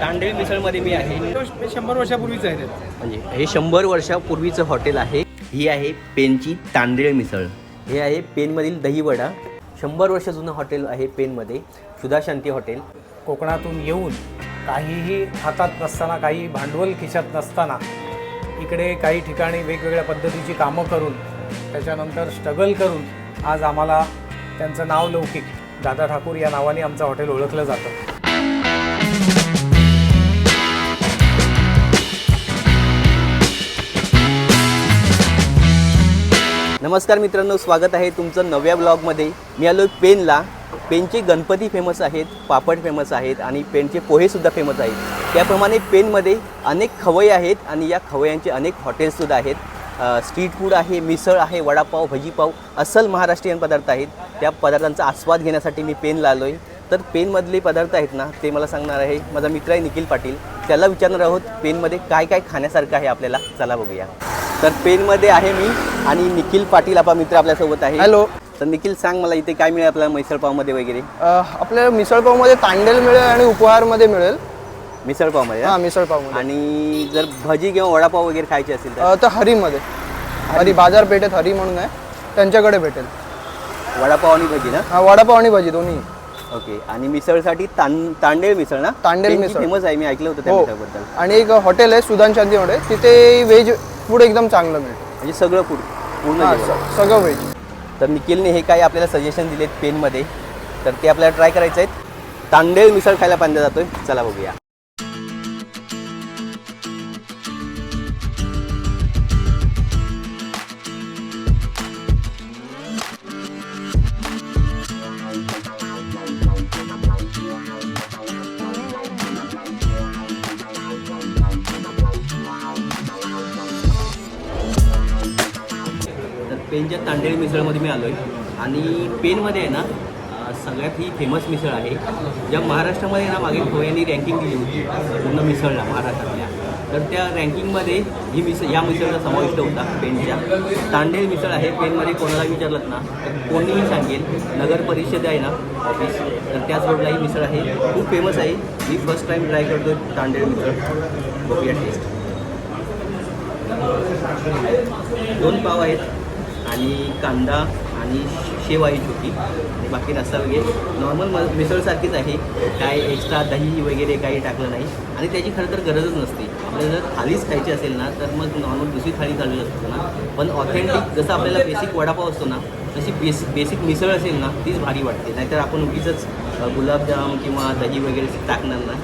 तांडेल मिसळमध्ये मी आहे. शंभर वर्षापूर्वीच आहे. म्हणजे हे शंभर वर्षापूर्वीचं हॉटेल आहे. ही आहे पेनची तांडेळ मिसळ. हे आहे पेनमधील दहीवडा शंभर वर्ष जुनं हॉटेल आहे पेनमध्ये. सुधा शांती हॉटेल. कोकणातून येऊन काहीही हातात नसताना काही भांडवल खिशात नसताना इकडे काही ठिकाणी वेगवेगळ्या पद्धतीची कामं करून त्याच्यानंतर स्ट्रगल करून आज आम्हाला त्यांचं नाव लौकिक. दादा ठाकूर या नावाने आमचं हॉटेल ओळखलं जातं. नमस्कार मित्रांनो स्वागत आहे तुमचं नव्या ब्लॉगमध्ये. मी आलो पेनला. पेनचे गणपती फेमस आहेत पापड फेमस आहेत आणि पेनचे पोहेसुद्धा फेमस आहेत. त्याप्रमाणे पेनमध्ये अनेक खवय आहेत आणि या खवय्यांचे अनेक हॉटेल्ससुद्धा आहेत. स्ट्रीट फूड आहे मिसळ आहे वडापाव भजीपाव अस्सल महाराष्ट्रीयन पदार्थ आहेत. त्या पदार्थांचा आस्वाद घेण्यासाठी मी पेनला आलो आहे तर पेनमधले पदार्थ आहेत ना ते मला सांगणार आहे. माझा मित्र आहे निखिल पाटील. त्याला विचारणार आहोत पेनमध्ये काय काय खाण्यासारखं आहे आपल्याला? चला बघूया. तर पेनमध्ये आहे मी आणि निखिल पाटील आपला मित्र आपल्यासोबत आहे. हॅलो. तर निखिल सांग मला इथे काय मिळेल आपल्याला मैसळपावमध्ये वगैरे? आपल्याला मिसळपावमध्ये तांडेल मिळेल आणि उपहारमध्ये मिळेल. मिसळपावमध्ये हा? मिसळपावमध्ये. आणि जर भजी किंवा वडापाव वगैरे खायचे असेल तर? हरीमध्ये. हरी. बाजारपेठेत हरी म्हणून आहे. त्यांच्याकडे भेटेल. वडापाव आणि भजी ना? हा वडापाव आणि भजी दोन्ही. ओके आणि मिसळसाठी तां तांडेल मिसळ ना? तांडेल मिसळ. फेमस आहे मी ऐकलं होतं त्या हो. आणि एक हॉटेल आहे सुदान शांतीमध्ये. तिथे व्हेज फूड एकदम चांगलं मिळतं. म्हणजे सगळं फूड पूर्ण हा जेवण. स- सगळं व्हेज. तर निखिलने हे काय आपल्याला सजेशन दिलेत पेनमध्ये. तर ते आपल्याला ट्राय करायचं आहेत तांडेल मिसळ खायला पांद्या जातोय. चला बघूया. पेनच्या तांडेल मिसळमध्ये मी आलो आहे आणि पेनमध्ये आहे ना सगळ्यात ही फेमस मिसळ आहे. ज्या महाराष्ट्रामध्ये ना मागे खवयांनी रँकिंग दिली होती. पूर्ण मिसळला महाराष्ट्रातल्या. तर त्या रँकिंगमध्ये ही मिसळ या मिसळचा समाविष्ट होता पेनच्या. तांडेल मिसळ आहे पेनमध्ये कोणाला विचारलं ना तर कोणीही सांगेल. नगर परिषद आहे ना ऑफिस तर त्याच रोडला ही मिसळ आहे. खूप फेमस आहे. मी फर्स्ट टाईम ट्राय करतो तांडेल मिसळ. बघूया टेस्ट दोन पाव आहेत. आणि कांदा आणि शेव आहे छोटी. आणि बाकी रस्सा वगैरे. नॉर्मल म मिसळसारखीच आहे. काय एक्स्ट्रा दही वगैरे काही टाकलं नाही. आणि त्याची खरं तर गरजच नसते. आपल्याला जर थाळीच खायची असेल ना तर मग नॉर्मल दुसरी थाळी चालू असतो ना. पण ऑथेंटिक जसं आपल्याला बेसिक वडापाव असतो ना तशी बेसिक बेसिक मिसळ असेल ना तीच भारी वाटते. नाहीतर आपण उगीच गुलाबजाम किंवा दही वगैरे टाकणार ना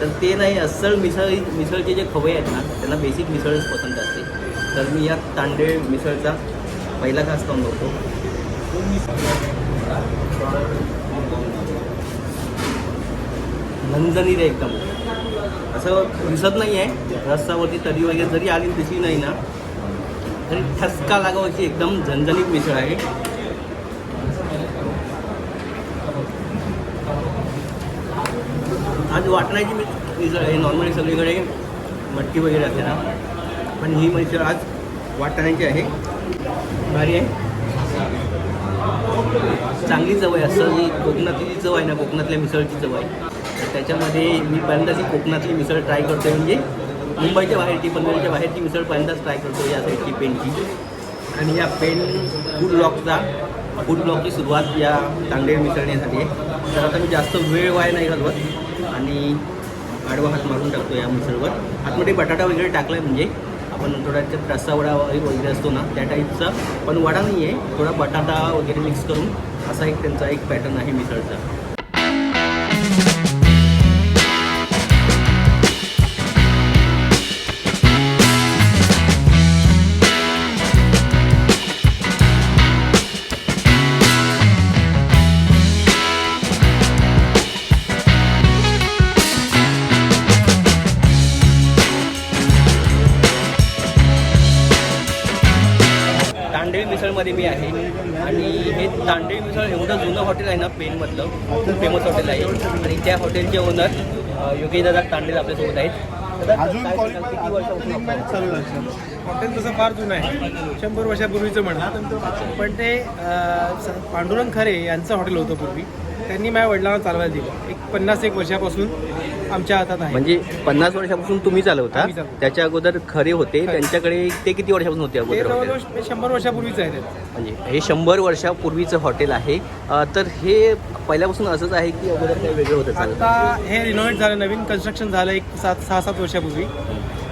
तर ते नाही अस्सल मिसळ मिसळचे जे खवय आहेत ना त्यांना बेसिक मिसळच पसंत असते. तर मी या तांडेळ मिसळचा पहिला खास खाऊन होतो झणझणीत आहे एकदम. असं दिसत नाही आहे रस्त्यावरती तरी वगैरे जरी आली दिसली नाही ना. तरी ठसका लागावाची एकदम झणझणीत मिसळ आहे. आज वाटण्याची मी मिसळ आहे. नॉर्मली सगळीकडे. मटकी वगैरे असते ना. पण ही मिसळ आज वाटण्याची आहे. भारी आहे. चांगली चव आहे असं. जी कोकणातली जी चव आहे ना कोकणातल्या मिसळची चव आहे. तर त्याच्यामध्ये मी पहिल्यांदाच ही कोकणातली मिसळ ट्राय करतो आहे म्हणजे मुंबईच्या बाहेरची पनवेलच्या बाहेरची मिसळ पहिल्यांदाच ट्राय करतो या साईडची पेनची. आणि या पेन फूड ब्लॉकचा फूड ब्लॉकची सुरुवात या तांडेल मिसळण्यासाठी आहे. तर आता मी जास्त वेळ वाया नाही घालवत. आणि आडवा हात मारून टाकतो या मिसळवर. आतमध्ये बटाटा वगैरे टाकला म्हणजे आपण थोडा त्याच्यात रस्सा वडा वगैरे असतो ना त्या टाईपचा पण वडा नाही आहे थोडा बटाटा वगैरे मिक्स करून असा एक त्यांचा एक पॅटर्न आहे मिसळचा. मिसळ एवढं जुनं हॉटेल आहे ना पेनमधलं खूप फेमस हॉटेल आहे. आणि त्या हॉटेलचे ओनर योगेश दादा तांडेल आपल्यासोबत आहेत. हॉटेल तसं फार जुनं आहे. शंभर वर्षापूर्वीचं म्हणा. पण ते पांडुरंग खरे यांचं हॉटेल होतं पूर्वी. त्यांनी माझ्या वडिलांना चालवायला दिलं. एक पन्नास एक वर्षापासून आमच्या हातात आहे. म्हणजे पन्नास वर्षापासून तुम्ही चालवता? आम्ही चालवतो. त्याच्या अगोदर खरे होते? त्यांच्याकडे ते किती वर्षापासून होते ते अगोदर हॉटेल जवळजवळ शंभर वर्षापूर्वीच आहे ते. म्हणजे हे शंभर वर्षापूर्वीचं हॉटेल आहे. अ, तर हे पहिल्यापासून असंच आहे की अगोदर काही वेगळं होतं चालत आता हे रिनोव्हेट झालं नवीन कन्स्ट्रक्शन झालं एक सात सहा सात वर्षापूर्वी.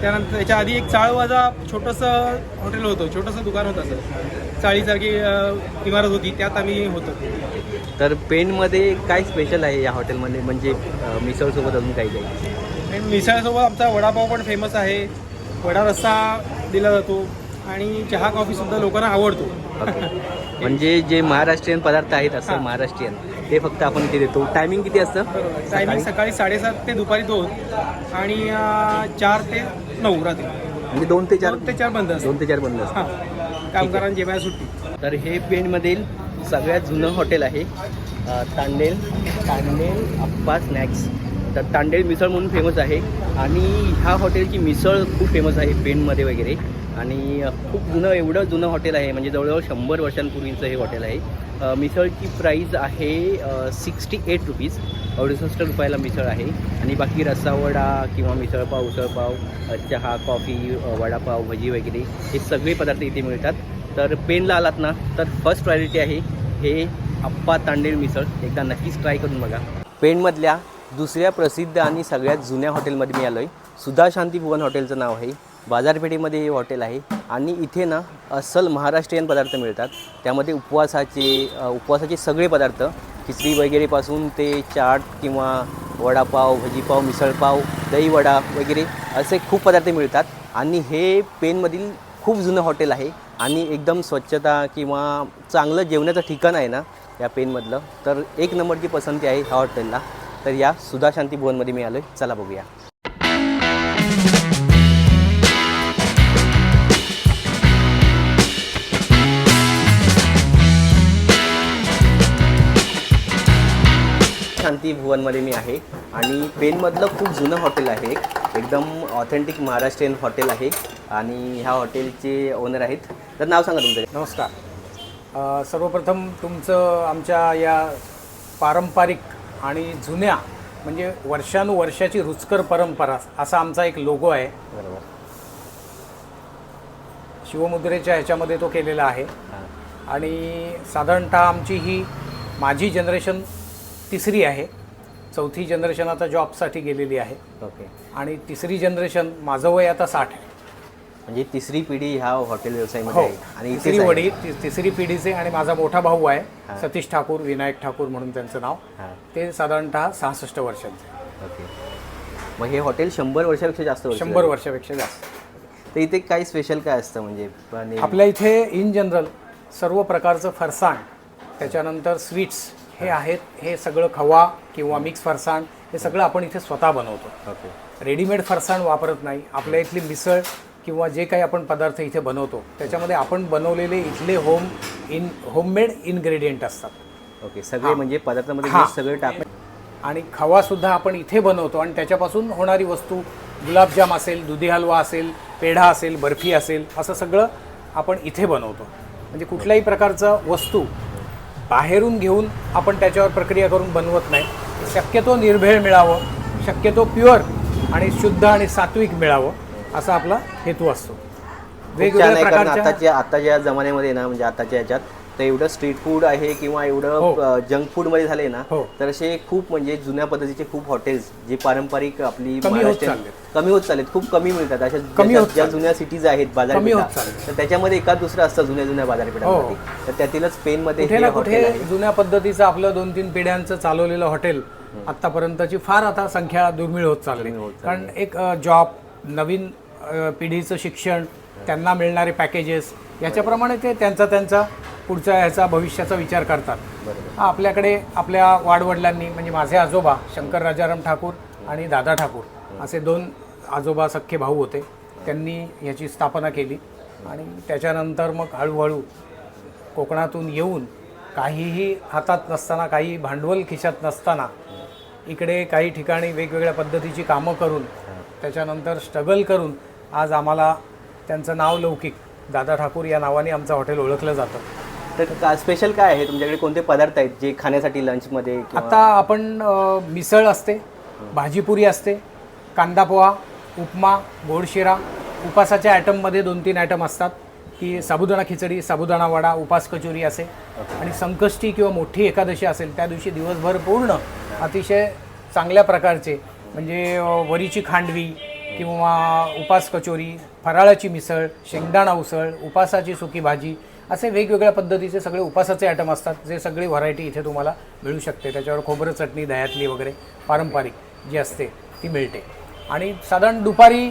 त्यानंतर त्याच्या आधी एक चाळवाजा छोटंसं हॉटेल होतं छोटंसं दुकान होतं असं. चाळीसारखी इमारत होती त्यात आम्ही होतो. तर पेणमध्ये काय स्पेशल आहे या हॉटेलमध्ये म्हणजे मिसळसोबत अजून काही काही मिसळसोबत आमचा वडापाव पण फेमस आहे. वडा रस्सा दिला जातो आणि चहा कॉफीसुद्धा लोकांना आवडतो. म्हणजे जे महाराष्ट्रीयन पदार्थ आहेत असं. महाराष्ट्रीयन ते फक्त आपण इथे देतो. टायमिंग किती असतं? टायमिंग सकाळी? साडेसात ते दुपारी दोन आणि चार ते नऊ रात्री. म्हणजे दोन ते चार ते चार बंद दोन ते चार बंद असतं हां. कामगारांना जेवायला सुट्टी. तर हे पेणमधील सगळ्यात जुनं हॉटेल आहे. तांडेल तांडेल अप्पा स्नॅक्स. तर तांडेल मिसळ म्हणून फेमस आहे. आणि ह्या हॉटेलची मिसळ खूप फेमस आहे पेणमध्ये वगैरे. आणि खूप जुनं एवढं जुनं हॉटेल आहे. म्हणजे जवळजवळ शंभर वर्षांपूर्वीचं हे हॉटेल आहे. मिसळची प्राईज आहे सिक्स्टी एट रुपीज अडुसष्ट रुपयाला मिसळ आहे. आणि बाकी रस्सावडा किंवा मिसळपाव उसळपाव चहा कॉफी वडापाव भजी वगैरे हे सगळे पदार्थ इथे मिळतात. तर पेनला आलात ना तर फर्स्ट प्रायोरिटी आहे हे आप्पा तांडेल मिसळ. एकदा नक्कीच ट्राय करून बघा. पेणमधल्या दुसऱ्या प्रसिद्ध आणि सगळ्यात जुन्या हॉटेलमध्ये मी आलो आहे सुधा शांती भुवन हॉटेलचं नाव आहे. बाजारपेठेमध्ये हे हॉटेल आहे आणि इथे ना अस्सल महाराष्ट्रीयन पदार्थ मिळतात. त्यामध्ये उपवासाचे उपवासाचे सगळे पदार्थ खिचडी वगैरेपासून ते चाट किंवा वडापाव भजीपाव मिसळपाव दहीवडा वगैरे असे खूप पदार्थ मिळतात. आणि हे पेनमधील खूप जुनं हॉटेल आहे आणि एकदम स्वच्छता किंवा चांगलं जेवणाचं ठिकाण आहे ना या पेनमधलं तर एक नंबरची पसंती आहे ह्या हॉटेलला. तर या सुधा शांती भुवनमध्ये मी आलो आहे चला बघूया. शांती भुवनमध्ये मी आहे. आणि पेनमधलं खूप जुनं हॉटेल आहे एक. एकदम ऑथेंटिक महाराष्ट्रीयन हॉटेल आहे. आणि ह्या हॉटेलचे ओनर आहेत. तर नाव सांगा तुमचं. नमस्कार. अ, सर्वप्रथम तुमचं आमच्या या पारंपरिक आणि जुन्या म्हणजे वर्षानुवर्षाची रुचकर परंपरा असा आमचा एक लोगो आहे. बरोबर. शिवमुद्रेच्या ह्याच्यामध्ये तो केलेला आहे. हां. आणि साधारणतः आमची ही माझी जनरेशन तिसरी आहे. चौथी जनरेशन आता जॉबसाठी गेलेली आहे. ओके आणि तिसरी जनरेशन माझं वय आता साठ आहे. म्हणजे तिसरी पिढी ह्या हॉटेल व्यवसायामध्ये हो. आहे आणि इथेच तिसरी आहे. वडील ति- तिसरी पिढीचे आणि माझा मोठा भाऊ आहे. सतीश ठाकूर विनायक ठाकूर म्हणून त्यांचं नाव. हां. ते साधारणतः सहासष्ट वर्षांचे. ओके मग हे हॉटेल शंभर वर्षापेक्षा जास्त वर्ष शंभर वर्षापेक्षा जास्त. तर इथे काही स्पेशल काय असतं म्हणजे? आणि- आपल्या इथे इन जनरल सर्व प्रकारचं फरसाण त्याच्यानंतर स्वीट्स हे आहेत हे सगळं खवा किंवा मिक्स फरसाण हे सगळं आपण इथे स्वतः बनवतो. ओके. रेडीमेड फरसाण वापरत नाही. आपल्या इथली मिसळ किंवा जे काही आपण पदार्थ इथे बनवतो त्याच्यामध्ये आपण बनवलेले इथले होम इन होममेड इन्ग्रेडियंट असतात. ओके सगळे. म्हणजे पदार्थामध्ये हां. सगळे टाक आणि खवासुद्धा आपण इथे बनवतो आणि त्याच्यापासून होणारी वस्तू गुलाबजाम असेल दुधी हलवा असेल पेढा असेल बर्फी असेल असं सगळं आपण इथे बनवतो. म्हणजे कुठल्याही प्रकारचं वस्तू बाहेरून घेऊन आपण त्याच्यावर प्रक्रिया करून बनवत नाही. शक्यतो निर्भेळ मिळावं शक्यतो प्युअर आणि शुद्ध आणि सात्विक मिळावं असा आपला हेतू असतो. आहे कारण आताच्या आताच्या जमान्यामध्ये ना म्हणजे आताच्या ह्याच्यात तर एवढं स्ट्रीट फूड आहे किंवा हो. एवढं जंक फूडमध्ये झाले ना हो. तर असे खूप म्हणजे जुन्या पद्धतीचे खूप हॉटेल्स जे पारंपरिक आपली कमी होत चाललेत. कमी होत चाललेत खूप कमी मिळतात अशा ज्या-. जुन्या सिटीज आहेत बाजारपेठा. तर त्याच्यामध्ये एकाच दुसरं असतं जुन्या जुन्या बाजारपेठांमध्ये हो. तर त्यातीलच पेनमध्ये हे जुन्या पद्धतीचं आपलं दोन तीन पिढ्यांचं चालवलेलं हॉटेल आतापर्यंतची फार आता संख्या दुर्मिळ होत चालली कारण एक जॉब नवीन पिढीचं शिक्षण त्यांना मिळणारे पॅकेजेस याच्याप्रमाणे ते त्यांचा त्यांचा पुढच्या ह्याचा भविष्याचा विचार करतात. हा, आपल्याकडे आपल्या वाडवडिलांनी म्हणजे माझे आजोबा शंकर राजाराम ठाकूर आणि दादा ठाकूर असे दोन आजोबा सख्खे भाऊ होते. त्यांनी ह्याची स्थापना केली आणि त्याच्यानंतर मग हळूहळू कोकणातून येऊन काहीही हातात नसताना काही भांडवल खिशात नसताना इकडे काही ठिकाणी वेगवेगळ्या पद्धतीची कामं करून त्याच्यानंतर स्ट्रगल करून आज आम्हाला त्यांचं नाव लौकिक दादा ठाकूर या नावाने आमचं हॉटेल ओळखलं जातं. तर का स्पेशल काय आहे? तुमच्याकडे कोणते पदार्थ आहेत जे खाण्यासाठी लंचमध्ये किंवा- आता आपण अ, मिसळ असते भाजीपुरी असते कांदा पोहा उपमा गोड शिरा उपासाच्या ॲटममध्ये दोन तीन ॲटम असतात. की साबुदाणा खिचडी साबुदाणा वडा उपास कचोरी असे. आणि संकष्टी किंवा मोठी एकादशी असेल त्या दिवशी दिवसभर पूर्ण अतिशय चांगल्या प्रकारचे म्हणजे अ, वरीची खांडवी किंवा उपास कचोरी फराळाची मिसळ शेंगदाणा उसळ उपासाची सुकी भाजी असे वेगवेगळ्या पद्धतीचे सगळे उपासाचे आयटम असतात. जे सगळी व्हरायटी इथे तुम्हाला मिळू शकते. त्याच्यावर खोबरं चटणी दह्यातली वगैरे पारंपरिक जी असते ती मिळते. आणि साधारण दुपारी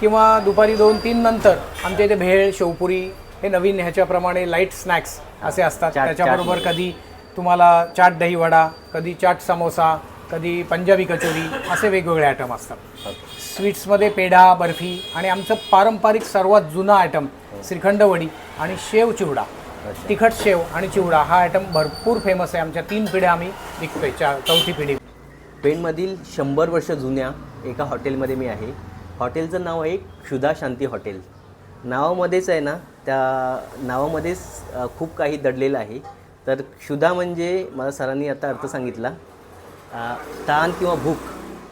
किंवा दुपारी दोन तीन नंतर आमच्या इथे भेळ शेवपुरी हे नवीन ह्याच्याप्रमाणे लाइट स्नॅक्स असे असतात. त्याच्याबरोबर. कधी तुम्हाला चाट दही वडा कधी चाट समोसा कधी पंजाबी कचोरी असे वेगवेगळे आयटम असतात. स्वीट्समध्ये पेढा बर्फी आणि आमचं पारंपरिक सर्वात जुना आयटम श्रीखंड वडी आणि शेव चिवडा. तिखट शेव आणि चिवडा हा आयटम भरपूर फेमस आहे. आमच्या तीन पिढ्या आम्ही विकतोय. चा चौथी पिढी. पेणमधील शंभर वर्ष जुन्या एका हॉटेलमध्ये मी आहे. हॉटेलचं नाव आहे क्षुधा शांती हॉटेल. नावामध्येच आहे ना त्या नावामध्येच खूप काही दडलेलं आहे. तर क्षुधा म्हणजे मला सरांनी आता अर्थ सांगितला ताण किंवा भूक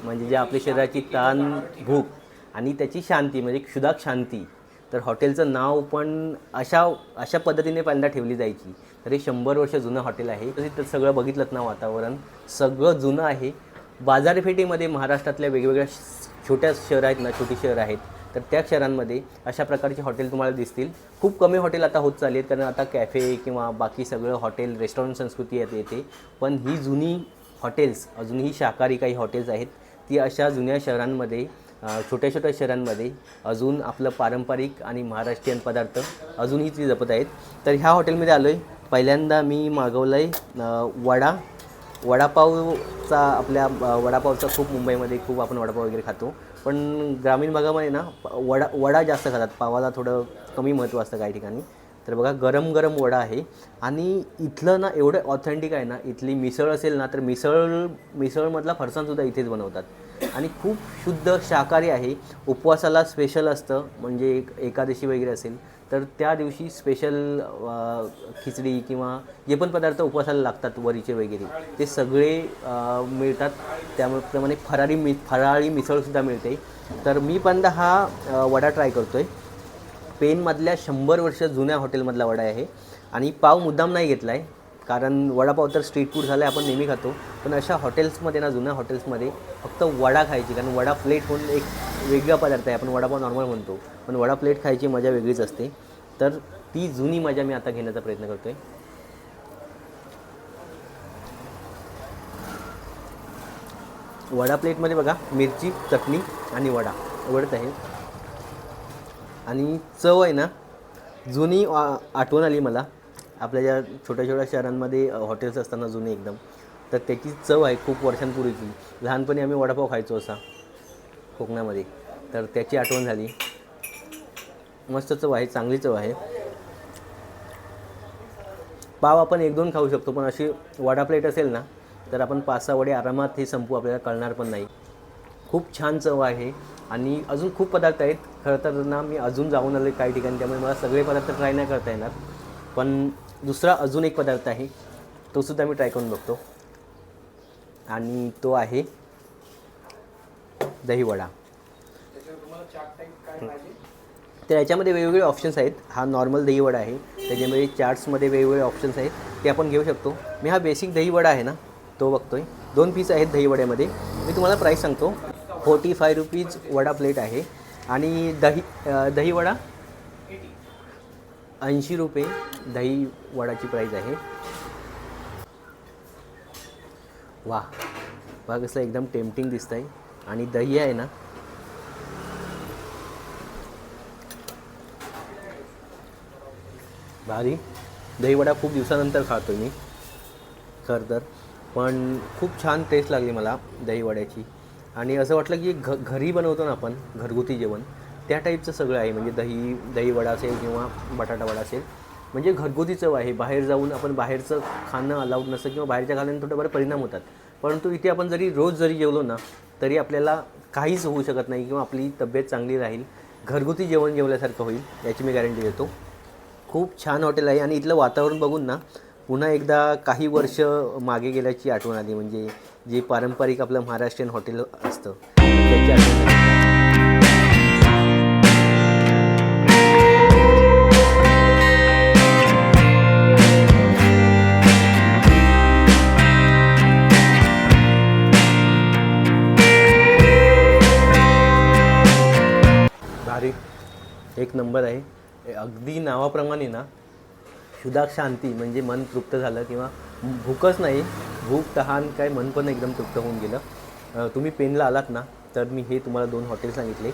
म्हणजे जे आपल्या शरीराची ताण भूक आणि त्याची शांती म्हणजे क्षुधा शांती तर हॉटेलचं नाव पण अशा अशा पद्धतीने पहिल्यांदा ठेवली जायची. तर हे शंभर वर्ष जुनं हॉटेल आहे. तरी तर सगळं बघितलं ना वातावरण? सगळं जुनं आहे. बाजारपेठेमध्ये महाराष्ट्रातल्या वेगवेगळ्या छोट्या शहर आहेत ना छोटी शहरं आहेत तर त्या शहरांमध्ये अशा प्रकारचे हॉटेल तुम्हाला दिसतील. खूप कमी हॉटेल आता होत चालली आहेत कारण आता कॅफे किंवा बाकी सगळं हॉटेल रेस्टॉरंट संस्कृती येते येते. पण ही जुनी हॉटेल्स अजूनही शाकाहारी काही हॉटेल्स आहेत ती अशा जुन्या शहरांमध्ये छोट्या छोट्या शहरांमध्ये अजून आपलं पारंपरिक आणि महाराष्ट्रीयन पदार्थ अजूनही ती जपत आहेत. तर ह्या हॉटेलमध्ये आलो आहे पहिल्यांदा मी मागवलं आहे वडा. वडापावचा आपल्या वडापावचा खूप मुंबईमध्ये खूप आपण वडापाव वगैरे खातो. पण ग्रामीण भागामध्ये ना वडा वडा जास्त खातात. पावाला थोडं कमी महत्त्व असतं काही ठिकाणी. तर बघा गरम गरम वडा आहे. आणि इथलं ना एवढं ऑथेंटिक आहे ना इथली मिसळ असेल ना तर मिसळ मिसळमधला फरसाणसुद्धा इथेच बनवतात. आणि खूप शुद्ध शाकाहारी आहे. उपवासाला स्पेशल असतं म्हणजे एक एकादशी वगैरे असेल तर त्या दिवशी स्पेशल खिचडी किंवा जे पण पदार्थ उपवासाला लागतात वरीचे वगैरे ते सगळे मिळतात. त्याप्रमाणे फरारी मि फराळी मिसळसुद्धा मिळते. तर मी पण हा वडा ट्राय करतो आहे पेनमधल्या शंभर वर्ष जुन्या हॉटेलमधला वडा आहे. आणि पाव मुद्दाम नाही घेतला आहे कारण वडापाव तर स्ट्रीट फूड झाला आहे आपण नेहमी खातो. पण अशा हॉटेल्समध्ये ना जुन्या हॉटेल्समध्ये फक्त वडा खायची कारण वडा प्लेट होऊन एक वेगळा पदार्थ आहे. आपण वडापाव नॉर्मल म्हणतो पण वडा प्लेट खायची मजा वेगळीच असते. तर ती जुनी मजा मी आता घेण्याचा प्रयत्न करतो आहे वडा प्लेटमध्ये बघा मिरची चटणी आणि वडा. आवडत आहे आणि चव आहे ना जुनी आठवण आली मला. आपल्या ज्या छोट्या छोट्या शहरांमध्ये हॉटेल्स असताना जुने एकदम तर त्याची चव आहे खूप वर्षांपूर्वीची. लहानपणी आम्ही वडापाव खायचो असा कोकणामध्ये. तर त्याची आठवण झाली. मस्त चव आहे चांगली चव आहे. पाव आपण एक दोन खाऊ शकतो पण अशी वडा प्लेट असेल ना तर आपण पाच सहा वडे आरामात हे संपू आपल्याला कळणार पण नाही. खूप छान चव आहे. आणि अजून खूप पदार्थ आहेत. खरं तर ना मी अजून जाऊन आले काही ठिकाणी त्यामुळे मला सगळे पदार्थ ट्राय नाही करता येणार. पण दुसरा अजून एक पदार्थ आहे तोसुद्धा मी ट्राय करून बघतो. आणि तो आहे दहीवडा. तर याच्यामध्ये वेगवेगळे ऑप्शन्स आहेत. हा नॉर्मल दहीवडा आहे. त्याच्यामध्ये चार्ट्समध्ये वेगवेगळे ऑप्शन्स आहेत. ते आपण घेऊ शकतो. मी हा बेसिक दहीवडा आहे ना तो बघतो आहे दोन पीस आहेत दहीवड्यामध्ये. मी तुम्हाला प्राईस सांगतो. Forty five rupees vada plate आहे. आणि दही दही दहीवडा ऐंशी रुपये दही वडाची प्राईज आहे. वा बघा कसं एकदम टेम्पटिंग दिसतं आहे आणि दही आहे ना? भारी. दहीवडा खूप दिवसानंतर खातो मी. खरं तर. पण खूप छान टेस्ट लागली मला दहीवड्याची आणि असं वाटलं की घ घरी बनवतो ना आपण घरगुती जेवण त्या टाईपचं सगळं आहे. म्हणजे दही दही वडा असेल किंवा बटाटा वडा असेल म्हणजे घरगुती चव आहे. बाहेर जाऊन आपण बाहेरचं खाणं अलाउड नसतं किंवा बाहेरच्या खाण्याने थोडेफार परिणाम होतात. परंतु इथे आपण जरी रोज जरी जेवलो ना तरी आपल्याला काहीच होऊ शकत नाही किंवा आपली तब्येत चांगली राहील. घरगुती जेवण जेवल्यासारखं होईल याची मी गॅरंटी देतो. खूप छान हॉटेल आहे. आणि इथलं वातावरण बघून ना पुन्हा एकदा काही वर्ष मागे गेल्याची आठवण आली. म्हणजे जे पारंपरिक आपलं महाराष्ट्रीयन हॉटेल असतं त्याची आठवण भारी. एक नंबर आहे. अगदी नावाप्रमाणे ना क्षुधा शांती म्हणजे मन तृप्त झालं किंवा भूकच नाही भूक तहान काय मन पण एकदम तृप्त होऊन गेलं. तुम्ही पेनला आलात ना तर मी हे तुम्हाला दोन हॉटेल सांगितले.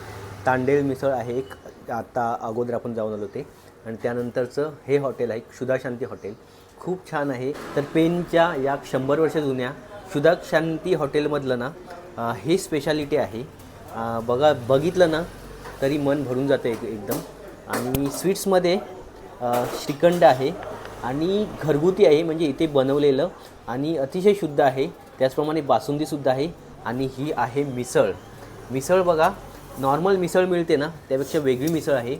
तांडेल मिसळ आहे एक आत्ता अगोदर आपण जाऊन आलो ते. आणि त्यानंतरचं हे हॉटेल आहे क्षुधा शांती हॉटेल. खूप छान आहे. तर पेनच्या या शंभर वर्ष जुन्या क्षुधा शांती हॉटेलमधलं ना हे स्पेशालिटी आहे. बघा बघितलं ना तरी मन भरून जातं एक एकदम. आणि स्वीट्समध्ये श्रीखंड आहे. आणि घरगुती आहे म्हणजे इथे बनवलेलं आणि अतिशय शुद्ध आहे. त्याचप्रमाणे बासुंदीसुद्धा आहे आणि ही आहे मिसळ. मिसळ बघा नॉर्मल मिसळ मिळते ना त्यापेक्षा वेगळी मिसळ आहे.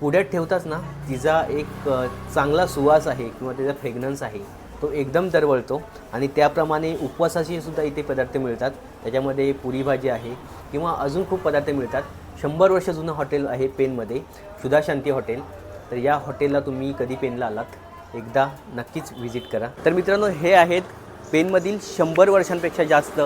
पुढ्यात ठेवताच ना तिचा एक चांगला सुवास आहे किंवा त्याचा फ्रेग्रन्स आहे तो एकदम दरवळतो आणि त्याप्रमाणे उपवासाचे सुद्धा इथे पदार्थ मिळतात. त्याच्यामध्ये पुरी भाजी आहे किंवा अजून खूप पदार्थ मिळतात. शंभर वर्ष जुनं हॉटेल आहे पेनमध्ये सुधाशांती हॉटेल. तर या हॉटेलला तुम्ही कधी पेनला आलात? एकदा नक्कीच व्हिजिट करा. तर मित्रांनो हे आहेत पेनमधील शंभर वर्षांपेक्षा जास्त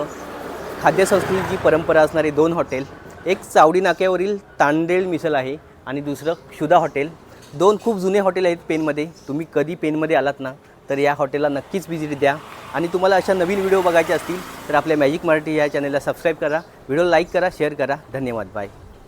खाद्यसंस्कृतीची परंपरा असणारे दोन हॉटेल. एक चावडी नाक्यावरील तांडेल मिसळ आहे आणि दुसरं क्षुधा हॉटेल. दोन खूप जुने हॉटेल आहेत पेनमध्ये. तुम्ही कधी पेनमध्ये आलात ना तर या हॉटेलला नक्कीच व्हिजिट द्या. आणि तुम्हाला अशा नवीन व्हिडिओ बघायचे असतील तर आपल्या मॅजिक मराठी या चॅनलला सबस्क्राईब करा. व्हिडिओ लाईक करा शेअर करा. धन्यवाद. बाय.